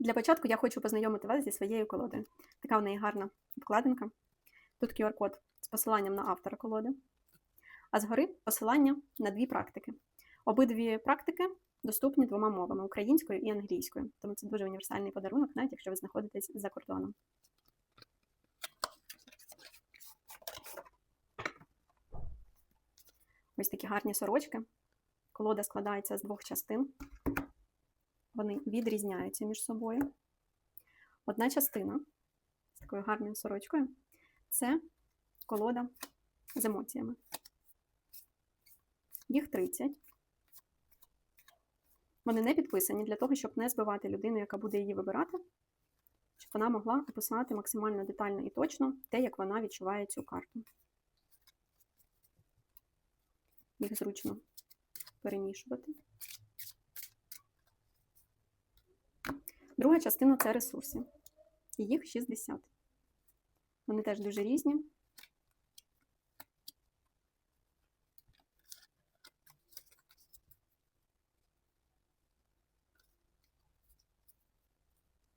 Для початку я хочу познайомити вас зі своєю колодою. Така в неї гарна вкладинка. Тут QR-код з посиланням на автора колоди. А згори посилання на дві практики. Обидві практики доступні двома мовами українською і англійською. Тому це дуже універсальний подарунок, навіть якщо ви знаходитесь за кордоном. Ось такі гарні сорочки. Колода складається з двох частин. Вони відрізняються між собою. Одна частина з такою гарною сорочкою це колода з емоціями. Їх 30. Вони не підписані для того, щоб не збивати людину, яка буде її вибирати, щоб вона могла описати максимально детально і точно те, як вона відчуває цю карту. Їх зручно перемішувати. Друга частина це ресурси. І їх 60. Вони теж дуже різні.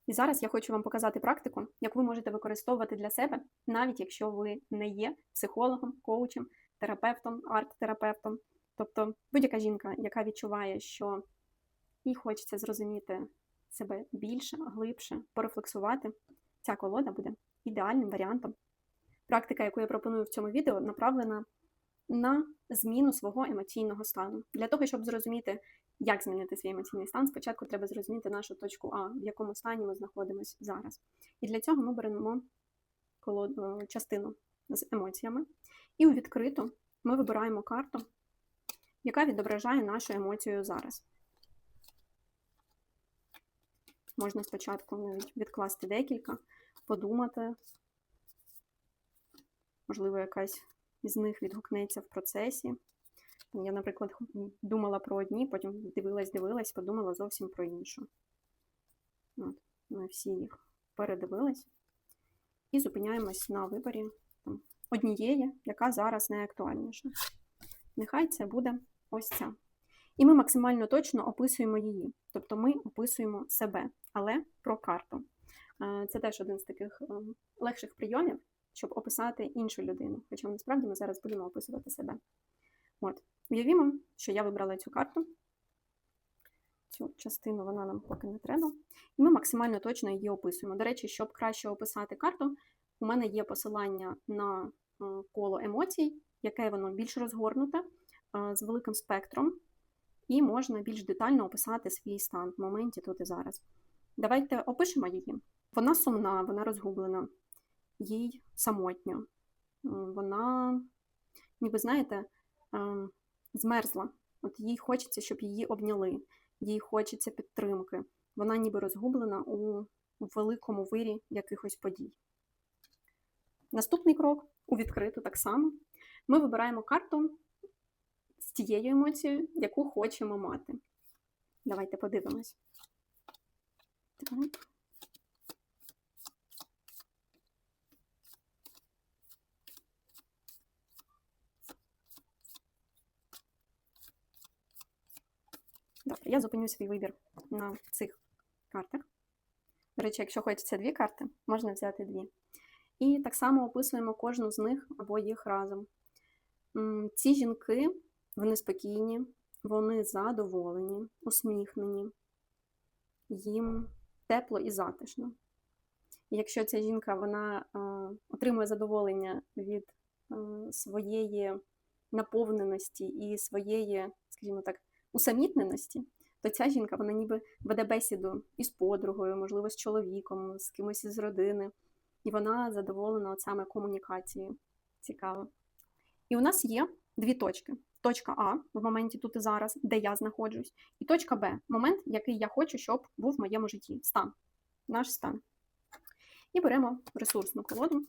І зараз я хочу вам показати практику, яку ви можете використовувати для себе, навіть якщо ви не є психологом, коучем, терапевтом, арт-терапевтом. Тобто будь-яка жінка, яка відчуває, що їй хочеться зрозуміти себе більше, глибше, порефлексувати, ця колода буде ідеальним варіантом. Практика, яку я пропоную в цьому відео, направлена на зміну свого емоційного стану. Для того, щоб зрозуміти, як змінити свій емоційний стан, спочатку треба зрозуміти нашу точку А, в якому стані ми знаходимося зараз. І для цього ми беремо колоду, частину з емоціями. І у відкриту ми вибираємо карту, яка відображає нашу емоцію зараз. Можна спочатку навіть відкласти декілька, подумати. Можливо, якась із них відгукнеться в процесі. Я, наприклад, думала про одні, потім дивилась, дивилась, подумала зовсім про іншу. От, Ми всі їх передивились. І зупиняємось на виборі там, однієї, яка зараз найактуальніша. Нехай це буде ось ця. І ми максимально точно описуємо її. Тобто ми описуємо себе, але про карту. Це теж один з таких легших прийомів, щоб описати іншу людину. Хоча насправді ми зараз будемо описувати себе. От, Уявімо, що я вибрала цю карту. Цю частину вона нам поки не треба. І ми максимально точно її описуємо. До речі, щоб краще описати карту, у мене є посилання на коло емоцій, яке воно більш розгорнуте, з великим спектром і можна більш детально описати свій стан в моменті тут і зараз. Давайте опишемо її. Вона сумна, вона розгублена, їй самотньо. Вона, ніби знаєте, змерзла. От їй хочеться, щоб її обняли, їй хочеться підтримки. Вона ніби розгублена у великому вирі якихось подій. Наступний крок у відкриту так само. Ми вибираємо карту тією емоцією, яку хочемо мати. Давайте подивимось. Так. Добре, я зупиню свій вибір на цих картах. До речі, якщо хочеться дві карти, можна взяти дві. І так само описуємо кожну з них або їх разом. Ці жінки вони спокійні, вони задоволені, усміхнені, їм тепло і затишно. І якщо ця жінка вона е, отримує задоволення від е, своєї наповненості і своєї, скажімо так, усамітненості, то ця жінка вона ніби веде бесіду із подругою, можливо, з чоловіком, з кимось із родини. І вона задоволена саме комунікацією. Цікаво. І у нас є дві точки точка А в моменті тут і зараз, де я знаходжусь, і точка Б момент, який я хочу, щоб був в моєму житті. Стан. Наш стан. І беремо ресурсну колоду.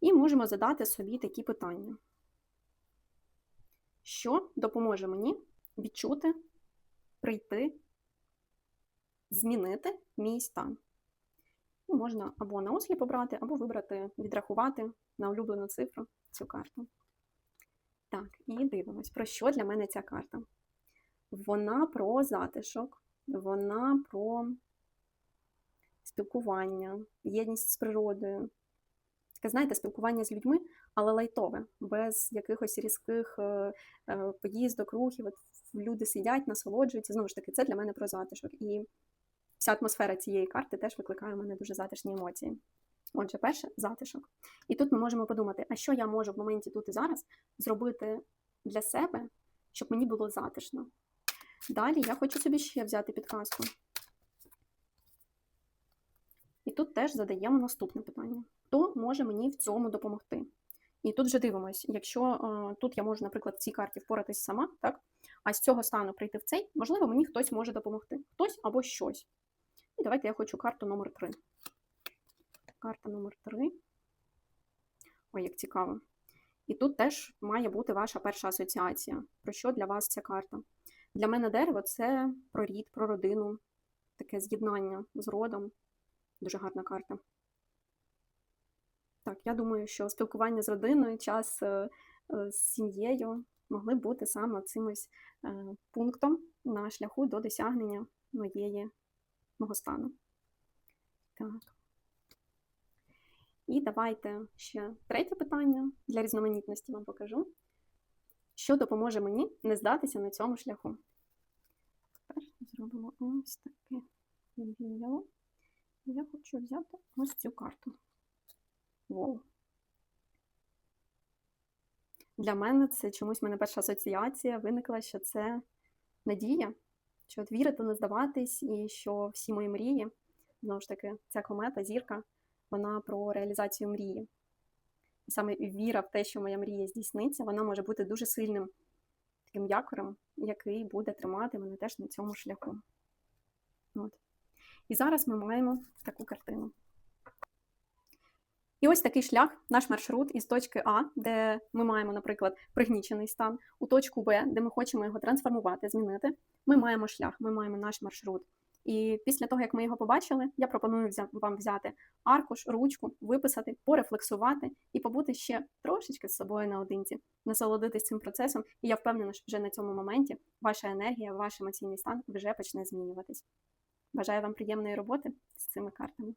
І можемо задати собі такі питання. Що допоможе мені відчути, прийти, змінити мій стан? І можна або на осліп обрати, або вибрати, відрахувати на улюблену цифру цю карту. Так, і дивимось, про що для мене ця карта. Вона про затишок, вона про спілкування, єдність з природою. Таке, знаєте, спілкування з людьми, але лайтове, без якихось різких е, е, поїздок, рухів. Люди сидять, насолоджуються. Знову ж таки, це для мене про затишок. І вся атмосфера цієї карти теж викликає в мене дуже затишні емоції. Отже, перше затишок. І тут ми можемо подумати, а що я можу в моменті тут і зараз зробити для себе, щоб мені було затишно. Далі я хочу собі ще взяти підказку. І тут теж задаємо наступне питання: хто може мені в цьому допомогти? І тут вже дивимось, якщо е, тут я можу, наприклад, в цій карті впоратись сама, так? а з цього стану прийти в цей, можливо, мені хтось може допомогти. Хтось або щось. Давайте я хочу карту номер 3. Карта номер 3. Ой, як цікаво. І тут теж має бути ваша перша асоціація. Про що для вас ця карта? Для мене дерево це про рід, про родину, таке з'єднання з родом. Дуже гарна карта. Так, я думаю, що спілкування з родиною, час е, е, з сім'єю могли б бути саме цимось е, пунктом на шляху до досягнення моєї мого стану. Так. І давайте ще третє питання для різноманітності вам покажу. Що допоможе мені не здатися на цьому шляху? Тепер зробимо ось таке відео. Я хочу взяти ось цю карту. Воу. Для мене це чомусь в мене перша асоціація виникла, що це надія, що от вірити, не здаватись, і що всі мої мрії, знову ж таки, ця комета, зірка, вона про реалізацію мрії. І саме віра в те, що моя мрія здійсниться, вона може бути дуже сильним таким якорем, який буде тримати мене теж на цьому шляху. От. І зараз ми маємо таку картину. І ось такий шлях, наш маршрут із точки А, де ми маємо, наприклад, пригнічений стан, у точку Б, де ми хочемо його трансформувати, змінити. Ми маємо шлях, ми маємо наш маршрут. І після того, як ми його побачили, я пропоную вам взяти аркуш, ручку, виписати, порефлексувати і побути ще трошечки з собою наодинці, насолодитись цим процесом. І я впевнена, що вже на цьому моменті ваша енергія, ваш емоційний стан вже почне змінюватись. Бажаю вам приємної роботи з цими картами.